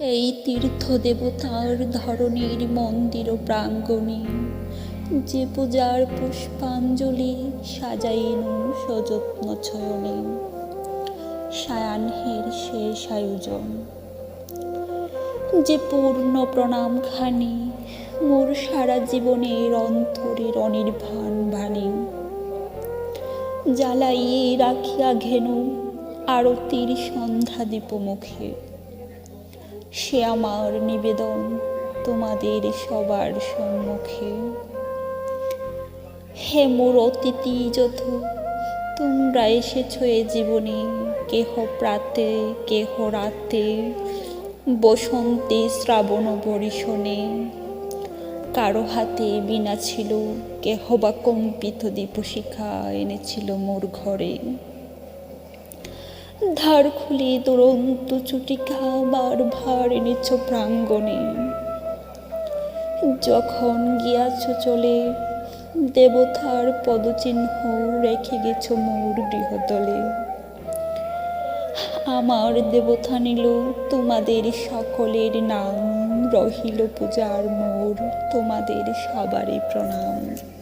এই তীর্থ দেবতার ধরনের মন্দির প্রাঙ্গণে যে পূজার পুষ্পাঞ্জলি সাজাইন সযত্ন ছয়নে। সায়াহ্নের শেষ আয়োজন। যে পূর্ণ প্রণামখানি মোর সারা জীবনের অন্তরের অনির্বাণ বাণী। জ্বালাইয়ে রাখিয়া ঘেনু আরতির সন্ধ্যা দীপ মুখে সে আমার নিবেদন তোমাদের সবার সম্মুখে। হে মোর অতিথি যত তোমরা এসেছ এ জীবনে, কেহ প্রাতে, কেহ রাতে। বসন্তে শ্রাবণ বরিশনে কারও হাতে বিনা ছিল, কেহ বা কম্পিত দীপশিখা এনেছিল মোর ঘরে। ধার খুলে দুরন্ত চুটিকা বার ভার এনেছ প্রাঙ্গণে। যখন গিয়াছ চলে, দেবতার পদচিহ্ন রেখে গেছ মোর গৃহতলে। আমার দেবতা নিল তোমাদের সকলের নাম, রহিল পূজার মোর তোমাদের সবারই প্রণাম।